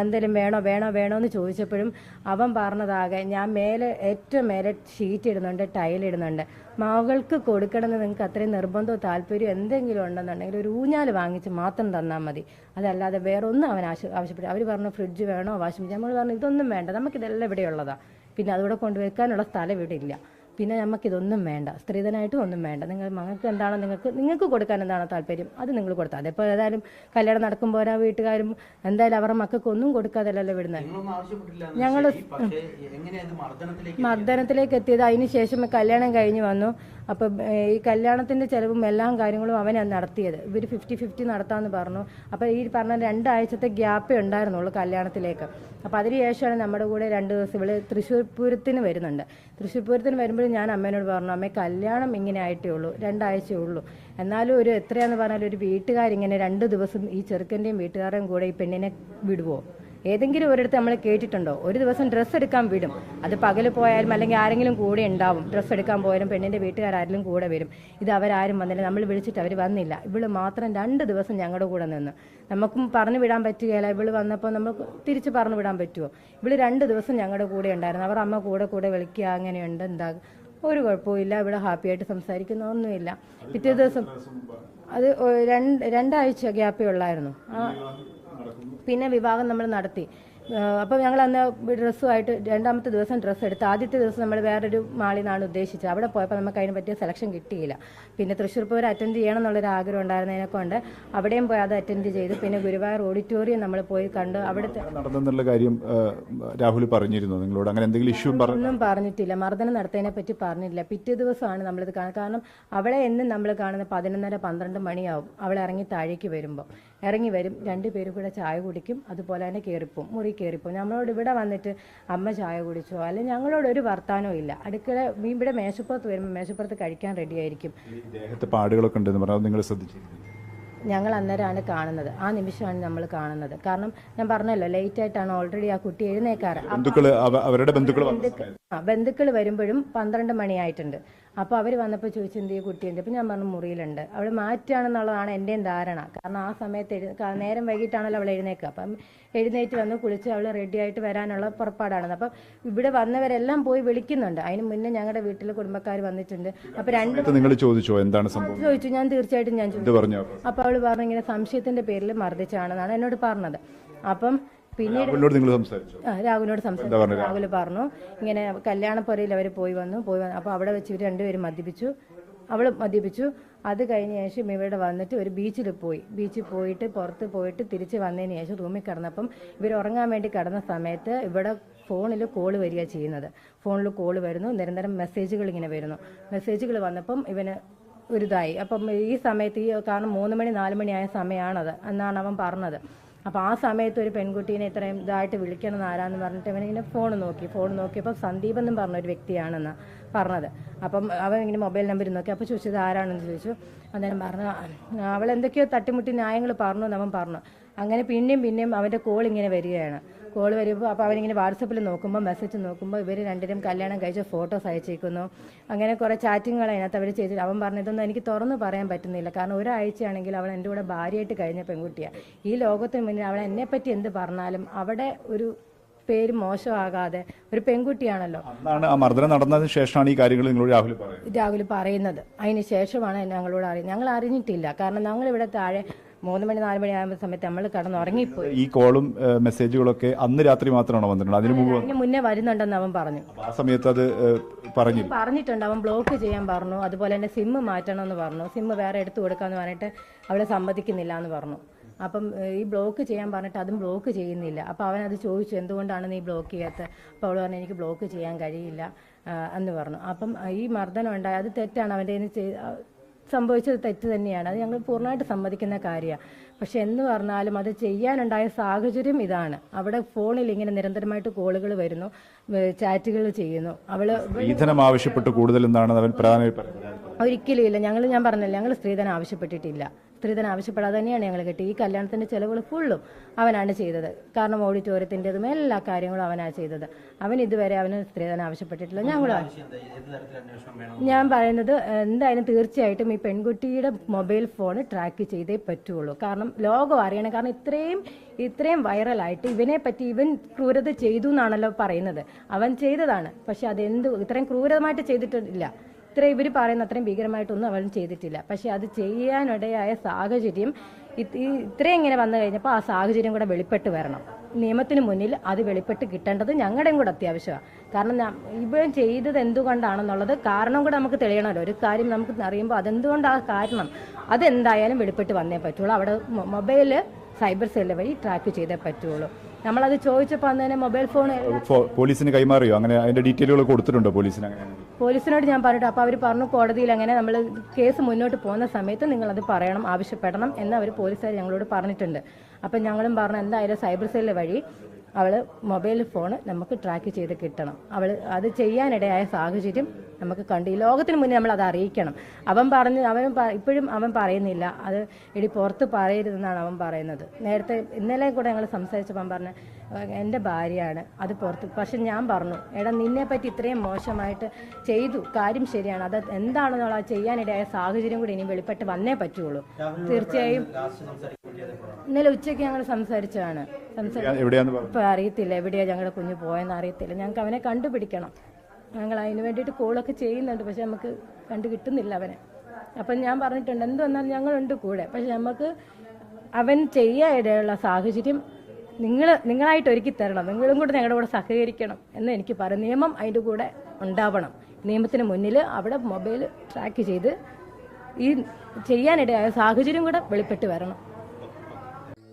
എന്തെങ്കിലും വേണോ വേണോ വേണോ എന്ന് ചോദിച്ചപ്പോഴും അവൻ പറഞ്ഞതാകെ ഞാൻ മേലെ ഏറ്റവും മേലെ ഷീറ്റ് ഇടുന്നുണ്ട് ടൈൽ ഇടുന്നുണ്ട്. മകൾക്ക് കൊടുക്കണമെന്ന് നിങ്ങൾക്ക് അത്രയും നിർബന്ധമോ താല്പര്യം എന്തെങ്കിലും ഉണ്ടെന്നുണ്ടെങ്കിൽ ഒരു ഊഞ്ഞാൽ വാങ്ങിച്ച് മാത്രം തന്നാൽ മതി. അതല്ലാതെ വേറൊന്നും അവൻ ആവശ്യ ആവശ്യപ്പെട്ടു അവർ പറഞ്ഞു ഫ്രിഡ്ജ് വേണോ? Washing machine. നമ്മൾ പറഞ്ഞു ഇതൊന്നും വേണ്ട. നമുക്കിതെല്ലാം ഇവിടെ ഉള്ളതാണ് പിന്നെ അതുകൂടെ കൊണ്ടുവെക്കാനുള്ള സ്ഥലം ഇവിടെ ഇല്ല. പിന്നെ നമുക്കിതൊന്നും വേണ്ട. സ്ത്രീധനായിട്ടും ഒന്നും വേണ്ട. നിങ്ങൾ മകൾക്ക് എന്താണോ നിങ്ങൾക്ക് നിങ്ങൾക്ക് കൊടുക്കാൻ എന്താണോ താല്പര്യം അത് നിങ്ങൾ കൊടുത്താൽ അതിപ്പോൾ ഏതായാലും കല്യാണം നടക്കുമ്പോൾ ഓരോ വീട്ടുകാരും എന്തായാലും അവരുടെ മക്കൾക്ക് ഒന്നും കൊടുക്കാതല്ലല്ലോ വിടുന്നത് ഞങ്ങൾ മർദ്ദനത്തിലേക്ക് എത്തിയത്? അതിന് ശേഷം കല്യാണം കഴിഞ്ഞ് വന്നു. അപ്പം ഈ കല്യാണത്തിന്റെ ചിലവും എല്ലാ കാര്യങ്ങളും അവനാണ് നടത്തിയത്. ഇവർ ഫിഫ്റ്റി ഫിഫ്റ്റി നടത്താമെന്ന് പറഞ്ഞു. അപ്പോൾ ഈ പറഞ്ഞ രണ്ടാഴ്ചത്തെ ഗ്യാപ്പേ ഉണ്ടായിരുന്നുള്ളൂ കല്യാണത്തിലേക്ക്. അപ്പോൾ അതിന് ശേഷമാണ് നമ്മുടെ കൂടെ രണ്ട് ദിവസം ഇവിടെ തൃശ്ശൂർ പൂരത്തിന് വരുന്നുണ്ട്. തൃശ്ശൂർ പൂരത്തിന് വരുമ്പോഴും ഞാൻ അമ്മേനോട് പറഞ്ഞു അമ്മേ കല്യാണം ഇങ്ങനെ ആയിട്ടേ ഉള്ളൂ രണ്ടാഴ്ചയേ ഉള്ളൂ. എന്നാലും ഒരു എത്രയാന്ന് പറഞ്ഞാൽ ഒരു വീട്ടുകാരിങ്ങനെ രണ്ട് ദിവസം ഈ ചെറുക്കന്റെയും വീട്ടുകാരുടെയും കൂടെ ഈ പെണ്ണിനെ വിടുവോ? ഏതെങ്കിലും ഒരിടത്ത് നമ്മൾ കേട്ടിട്ടുണ്ടോ? ഒരു ദിവസം ഡ്രസ്സ് എടുക്കാൻ വിടും. അത് പകൽ പോയാലും അല്ലെങ്കിൽ ആരെങ്കിലും കൂടെ ഉണ്ടാവും. ഡ്രസ്സ് എടുക്കാൻ പോയാലും പെണ്ണിന്റെ വീട്ടുകാരും കൂടെ വരും. ഇത് അവരാരും വന്നില്ല. നമ്മൾ വിളിച്ചിട്ട് അവർ വന്നില്ല. ഇവൾ മാത്രം രണ്ട് ദിവസം ഞങ്ങളുടെ കൂടെ നിന്ന്. നമുക്കും പറഞ്ഞു വിടാൻ പറ്റുകയില്ല. ഇവൾ വന്നപ്പോൾ നമ്മൾ തിരിച്ച് പറഞ്ഞു വിടാൻ പറ്റുമോ ഇവൾ രണ്ട് ദിവസം ഞങ്ങളുടെ കൂടെ ഉണ്ടായിരുന്നു. അവർ അമ്മ കൂടെ കൂടെ വിളിക്കുക അങ്ങനെയുണ്ട് എന്താ? ഒരു കുഴപ്പമില്ല ഇവിടെ ഹാപ്പി ആയിട്ട് സംസാരിക്കുന്ന ഒന്നുമില്ല പിറ്റേ ദിവസം അത് രണ്ട് രണ്ടാഴ്ച ഗ്യാപ്പേ ഉള്ളായിരുന്നു. ആ പിന്നെ വിവാഹം നമ്മൾ നടത്തി. അപ്പോൾ ഞങ്ങൾ അന്ന് ഡ്രസ്സുമായിട്ട് രണ്ടാമത്തെ ദിവസം ഡ്രസ്സ് എടുത്ത് ആദ്യത്തെ ദിവസം നമ്മൾ വേറൊരു മാളിൽ നിന്നാണ് ഉദ്ദേശിച്ചത്. അവിടെ പോയപ്പോൾ നമുക്ക് അതിന് പറ്റിയ സെലക്ഷൻ കിട്ടിയില്ല. പിന്നെ തൃശ്ശൂർ പൂരം അറ്റൻഡ് ചെയ്യണം എന്നുള്ളൊരു ആഗ്രഹം ഉണ്ടായിരുന്നതിനെ കൊണ്ട് അവിടെയും പോയി അത് അറ്റൻഡ് ചെയ്തു. പിന്നെ ഗുരുവായൂർ ഓഡിറ്റോറിയം നമ്മൾ പോയി കണ്ട്. അവിടുത്തെ നടന്നെന്നുള്ള കാര്യം രാഹുൽ പറഞ്ഞിരുന്നു നിങ്ങളോട്? അങ്ങനെ എന്തെങ്കിലും ഇഷ്യൂ ഒന്നും പറഞ്ഞിട്ടില്ല. മർദ്ദനം നടത്തിയതിനെ പറ്റി പറഞ്ഞിട്ടില്ല. പിറ്റേ ദിവസമാണ് നമ്മളിത് കാണുന്നത്. കാരണം അവളെ എന്നും നമ്മൾ കാണുന്നത് പതിനൊന്നര പന്ത്രണ്ട് മണിയാവും അവൾ ഇറങ്ങി താഴേക്ക് വരുമ്പോൾ ഇറങ്ങി വരും. രണ്ടുപേരും കൂടെ ചായ കുടിക്കും. അതുപോലെ തന്നെ കയറിപ്പോവും മുറി കയറിപ്പോവും നമ്മളോട് ഇവിടെ വന്നിട്ട് അമ്മ ചായ കുടിച്ചോ? അല്ലെങ്കിൽ ഞങ്ങളോട് ഒരു വർത്താനവും ഇല്ല. അടുക്കള ഇവിടെ മേശപ്പുറത്ത് വരുമ്പോൾ മേശപ്പുറത്ത് കഴിക്കാൻ റെഡിയായിരിക്കും ദേഹത്ത് പാടുകളൊക്കെ ഉണ്ടെന്ന് പറഞ്ഞാൽ നിങ്ങൾ ഞങ്ങൾ അന്നേരമാണ് കാണുന്നത്. ആ നിമിഷമാണ് നമ്മൾ കാണുന്നത്. കാരണം ഞാൻ പറഞ്ഞല്ലോ ലേറ്റ് ആയിട്ടാണ് ഓൾറെഡി ആ കുട്ടി എഴുന്നേക്കാറ്. അവരുടെ ബന്ധുക്കൾ വരുമ്പോഴും പന്ത്രണ്ട് മണിയായിട്ടുണ്ട്. അപ്പോൾ അവർ വന്നപ്പോൾ ചോദിച്ചു എന്ത് കുട്ടിയുണ്ട് അപ്പം ഞാൻ പറഞ്ഞു മുറിയിലുണ്ട്. അവൾ മാറ്റാണെന്നുള്ളതാണ് എന്റെയും ധാരണ. കാരണം ആ സമയത്ത് എഴു നേരം വൈകിട്ടാണല്ലോ അവൾ എഴുന്നേക്കുക അപ്പം എഴുന്നേറ്റ് വന്ന് കുളിച്ച് അവൾ റെഡി ആയിട്ട് വരാനുള്ള പുറപ്പാടാണ്. അപ്പം ഇവിടെ വന്നവരെല്ലാം പോയി വിളിക്കുന്നുണ്ട്. അതിന് മുന്നേ ഞങ്ങളുടെ വീട്ടിലെ കുടുംബക്കാർ വന്നിട്ടുണ്ട്. അപ്പോൾ രണ്ട് നിങ്ങൾ ചോദിച്ചോ എന്താണ് സംഭവം? ചോദിച്ചു. ഞാൻ തീർച്ചയായിട്ടും ഞാൻ ചോദിച്ചു. അപ്പോൾ അവൾ പറഞ്ഞു ഇങ്ങനെ സംശയത്തിന്റെ പേരിൽ മർദ്ദിച്ചാണെന്നാണ് എന്നോട് പറഞ്ഞത്. അപ്പം പിന്നീട് രാഹുലിനോട് നിങ്ങൾ സംസാരിച്ചു? രാഹുൽ പറഞ്ഞു ഇങ്ങനെ കല്യാണപ്പുരയിൽ അവർ പോയി വന്നു പോയി വന്നു. അപ്പോൾ അവിടെ വെച്ച് ഇവർ രണ്ടുപേരും മദ്യപിച്ചു. അവൾ മദ്യപിച്ചു. അത് കഴിഞ്ഞ ശേഷം ഇവിടെ വന്നിട്ട് ഒരു ബീച്ചിൽ പോയി. ബീച്ചിൽ പോയിട്ട് പുറത്ത് പോയിട്ട് തിരിച്ച് വന്നതിന് ശേഷം റൂമിൽ കിടന്നപ്പം ഇവർ ഉറങ്ങാൻ വേണ്ടി കിടന്ന സമയത്ത് ഇവിടെ ഫോണിൽ കോൾ വരിക ചെയ്യുന്നത്. ഫോണിൽ കോൾ വരുന്നു. നിരന്തരം മെസ്സേജുകൾ ഇങ്ങനെ വരുന്നു. മെസ്സേജുകൾ വന്നപ്പം ഇവന് ഒരിതായി. അപ്പം ഈ സമയത്ത് ഈ കാരണം മൂന്ന് മണി നാല് മണിയായ ആയ സമയമാണത് എന്നാണ് അവൻ പറഞ്ഞത്. അപ്പോൾ ആ സമയത്ത് ഒരു പെൺകുട്ടീനെ ഇത്രയും ഇതായിട്ട് വിളിക്കണം ആരാന്ന് പറഞ്ഞിട്ട് ഇവനിങ്ങനെ ഫോൺ നോക്കി ഫോൺ നോക്കിയപ്പോൾ സന്ദീപ് എന്നും പറഞ്ഞ ഒരു വ്യക്തിയാണെന്ന് പറഞ്ഞത്. അപ്പം അവൻ ഇങ്ങനെ മൊബൈൽ നമ്പർ നോക്കി അപ്പോൾ ചോദിച്ചത് ആരാണെന്ന്? ചോദിച്ചു. അന്നേരം പറഞ്ഞു അവൾ എന്തൊക്കെയോ തട്ടിമുട്ടി ന്യായങ്ങൾ പറഞ്ഞു എന്ന് അവൻ പറഞ്ഞു. അങ്ങനെ പിന്നെയും പിന്നെയും അവന്റെ കോൾ ഇങ്ങനെ വരികയാണ്. കോൾ വരുമ്പോൾ അപ്പോൾ അവനിങ്ങനെ വാട്സപ്പിൽ നോക്കുമ്പോൾ മെസ്സേജ് നോക്കുമ്പോൾ ഇവർ രണ്ടിനും കല്യാണം കഴിച്ച ഫോട്ടോസ് അയച്ചേക്കുന്നു അങ്ങനെ കുറേ ചാറ്റിങ്ങുകൾ അതിനകത്ത് അവർ ചെയ്തിട്ട് അവൻ പറഞ്ഞതൊന്നും എനിക്ക് തുറന്ന് പറയാൻ പറ്റുന്നില്ല. കാരണം ഒരാഴ്ചയാണെങ്കിൽ അവൾ എന്റെ കൂടെ ഭാര്യയായിട്ട് കഴിഞ്ഞ പെൺകുട്ടിയാണ് ഈ ലോകത്തിന് മുന്നിൽ അവൾ എന്നെപ്പറ്റി എന്ത് പറഞ്ഞാലും അവിടെ ഒരു പേര് മോശമാകാതെ ഒരു പെൺകുട്ടിയാണല്ലോ. ആ മർദ്ദനം നടന്നതിന് ശേഷമാണ് ഈ കാര്യങ്ങൾ നിങ്ങളോട് രാഹുൽ രാഹുൽ പറയുന്നത്. അതിന് ശേഷമാണ് ഞങ്ങളോട് അറിയുന്നത്. ഞങ്ങൾ അറിഞ്ഞിട്ടില്ല. കാരണം ഞങ്ങൾ ഇവിടെ താഴെ മൂന്ന് മണി നാല് മണി ആകുമ്പോൾ സമയത്ത് നമ്മൾ കടന്നുറങ്ങിപ്പോയി. ഈ കോളും മെസ്സേജുകളൊക്കെ അന്ന് രാത്രി മാത്രമാണോ വന്നിട്ടുണ്ട് അതിന് മുമ്പ് അതിന് മുന്നേ വരുന്നുണ്ടെന്ന് അവൻ പറഞ്ഞു. ആ സമയത്ത് അത് പറഞ്ഞു. പറഞ്ഞിട്ടുണ്ട് അവൻ ബ്ലോക്ക് ചെയ്യാൻ പറഞ്ഞു. അതുപോലെ തന്നെ സിമ്മ് മാറ്റണം എന്ന് പറഞ്ഞു. സിമ്മ് വേറെ എടുത്തു കൊടുക്കാന്ന് പറഞ്ഞിട്ട് അവളെ സമ്മതിക്കുന്നില്ല എന്ന് പറഞ്ഞു. അപ്പം ഈ ബ്ലോക്ക് ചെയ്യാൻ പറഞ്ഞിട്ട് അതും ബ്ലോക്ക് ചെയ്യുന്നില്ല. അപ്പം അവൻ അത് ചോദിച്ചു എന്തുകൊണ്ടാണ് നീ ബ്ലോക്ക് ചെയ്യാത്തത്? അപ്പോൾ അവൾ പറഞ്ഞു എനിക്ക് ബ്ലോക്ക് ചെയ്യാൻ കഴിയില്ല എന്ന് പറഞ്ഞു. അപ്പം ഈ മർദ്ദനം ഉണ്ടായി അത് തെറ്റാണ്. അവന്റെ സംഭവിച്ചത് തെറ്റ് തന്നെയാണ്. അത് ഞങ്ങൾ പൂർണമായിട്ട് സമ്മതിക്കുന്ന കാര്യമാണ്. പക്ഷെ എന്ന് പറഞ്ഞാലും അത് ചെയ്യാനുണ്ടായ സാഹചര്യം ഇതാണ്. അവിടെ ഫോണിൽ ഇങ്ങനെ നിരന്തരമായിട്ട് കോളുകൾ വരുന്നു ചാറ്റുകൾ ചെയ്യുന്നു. അവൾ സ്ത്രീധനം ആവശ്യപ്പെട്ട് കൂടുതൽ എന്താണ് അവൻ ഒരിക്കലും ഇല്ല. ഞങ്ങൾ ഞാൻ പറഞ്ഞില്ല ഞങ്ങൾ സ്ത്രീധനം ആവശ്യപ്പെട്ടിട്ടില്ല. സ്ത്രീധനം ആവശ്യപ്പെടാതെ തന്നെയാണ് ഞങ്ങൾ കെട്ടി ഈ കല്യാണത്തിന്റെ ചിലവുകൾ ഫുള്ളും അവനാണ് ചെയ്തത്. കാരണം ഓഡിറ്റോറിയത്തിന്റെതും എല്ലാ കാര്യങ്ങളും അവനാണ് ചെയ്തത്. അവൻ ഇതുവരെ അവന് സ്ത്രീധനം ആവശ്യപ്പെട്ടിട്ടില്ല. ഞങ്ങൾ ഞാൻ പറയുന്നത് എന്തായാലും തീർച്ചയായിട്ടും ഈ പെൺകുട്ടിയുടെ മൊബൈൽ ഫോൺ ട്രാക്ക് ചെയ്തേ പറ്റുള്ളൂ. കാരണം ലോകം അറിയണം. കാരണം ഇത്രയും ഇത്രയും വൈറലായിട്ട് ഇവനെ പറ്റി ഇവൻ ക്രൂരത ചെയ്തു എന്നാണല്ലോ പറയുന്നത്. അവൻ ചെയ്തതാണ്. പക്ഷെ അതെന്ത് ഇത്രയും ക്രൂരമായിട്ട് ചെയ്തിട്ടില്ല. ഇത്ര ഇവർ പറയുന്ന അത്രയും ഭീകരമായിട്ടൊന്നും അവൻ ചെയ്തിട്ടില്ല. പക്ഷെ അത് ചെയ്യാനിടയായ സാഹചര്യം ഇത്രയും ഇങ്ങനെ വന്നു കഴിഞ്ഞപ്പോൾ ആ സാഹചര്യം കൂടെ വെളിപ്പെട്ട് വരണം. നിയമത്തിന് മുന്നിൽ അത് വെളിപ്പെട്ട് കിട്ടേണ്ടത് ഞങ്ങളുടെയും കൂടെ അത്യാവശ്യമാണ് കാരണം ഇവൻ ചെയ്തത് എന്തുകൊണ്ടാണെന്നുള്ളത് കാരണം കൂടെ നമുക്ക് തെളിയണമല്ലോ. ഒരു കാര്യം നമുക്ക് അറിയുമ്പോൾ അതെന്തുകൊണ്ടാണ് കാരണം? അതെന്തായാലും വെളിപ്പെട്ട് വന്നേ പറ്റുള്ളൂ. അവിടെ മൊബൈൽ സൈബർ സെല്ല് വഴി ട്രാക്ക് ചെയ്തേ പറ്റുള്ളൂ. നമ്മളത് ചോദിച്ചപ്പോൾ അന്ന് തന്നെ മൊബൈൽ ഫോൺ പോലീസിന് കൈമാറിയോ? അങ്ങനെ അതിന്റെ ഡീറ്റെയിലുകൾ കൊടുത്തിട്ടുണ്ടോ പോലീസിന് അങ്ങനെ? പോലീസിനോട് ഞാൻ പറഞ്ഞിട്ട് അപ്പോൾ അവർ പറഞ്ഞു കോടതിയിൽ അങ്ങനെ നമ്മൾ കേസ് മുന്നോട്ട് പോകുന്ന സമയത്ത് നിങ്ങൾ അത് പറയണം ആവശ്യപ്പെടണം എന്ന് അവർ പോലീസുകാർ ഞങ്ങളോട് പറഞ്ഞിട്ടുണ്ട്. അപ്പം ഞങ്ങളും പറഞ്ഞു എന്തായാലും സൈബർ സെല്ല് വഴി? അവൾ മൊബൈൽ ഫോൺ നമുക്ക് ട്രാക്ക് ചെയ്ത് കിട്ടണം. അവൾ അത് ചെയ്യാനിടയായ സാഹചര്യം നമുക്ക് കണ്ടു ഈ ലോകത്തിന് മുന്നേ നമ്മൾ അത് അറിയിക്കണം. അവൻ പറഞ്ഞ് അവൻ ഇപ്പോഴും അവൻ പറയുന്നില്ല. അത് ഇടി പുറത്ത് പറയരുതെന്നാണ് അവൻ പറയുന്നത്. നേരത്തെ ഇന്നലെ കൂടെ ഞങ്ങൾ സംസാരിച്ചപ്പോൾ അവൻ പറഞ്ഞ എന്റെ ഭാര്യയാണ്. അത് പുറത്ത് പക്ഷെ ഞാൻ പറഞ്ഞു എടാ നിന്നെ പറ്റി ഇത്രയും മോശമായിട്ട് ചെയ്തു. കാര്യം ശരിയാണ്. അത് എന്താണെന്നുള്ള ചെയ്യാനിടയായ സാഹചര്യം കൂടി ഇനി വെളിപ്പെട്ട് വന്നേ പറ്റുള്ളൂ. തീർച്ചയായും ഇന്നലെ ഉച്ചയ്ക്ക് ഞങ്ങൾ സംസാരിച്ചതാണ്. ഇപ്പൊ അറിയത്തില്ല എവിടെയാ ഞങ്ങളുടെ കുഞ്ഞ് പോയെന്ന് അറിയത്തില്ല. ഞങ്ങൾക്ക് അവനെ കണ്ടുപിടിക്കണം. ഞങ്ങൾ അതിന് വേണ്ടിയിട്ട് കോളൊക്കെ ചെയ്യുന്നുണ്ട് പക്ഷെ നമുക്ക് കണ്ടു കിട്ടുന്നില്ല അവനെ. അപ്പം ഞാൻ പറഞ്ഞിട്ടുണ്ട് എന്ത് വന്നാലും ഞങ്ങളുണ്ട് കൂടെ. പക്ഷെ നമുക്ക് അവൻ ചെയ്യാനിടയുള്ള സാഹചര്യം നിങ്ങൾ നിങ്ങളായിട്ട് ഒരുക്കി തരണം. നിങ്ങളും കൂടെ ഞങ്ങളുടെ കൂടെ സഹകരിക്കണം എന്ന് എനിക്ക് പറയും. നിയമം അതിന്റെ കൂടെ ഉണ്ടാവണം. നിയമത്തിന് മുന്നിൽ അവിടെ മൊബൈൽ ട്രാക്ക് ചെയ്ത് ഈ ചെയ്യാനിടയായ സാഹചര്യം കൂടെ വെളിപ്പെട്ട് വരണം.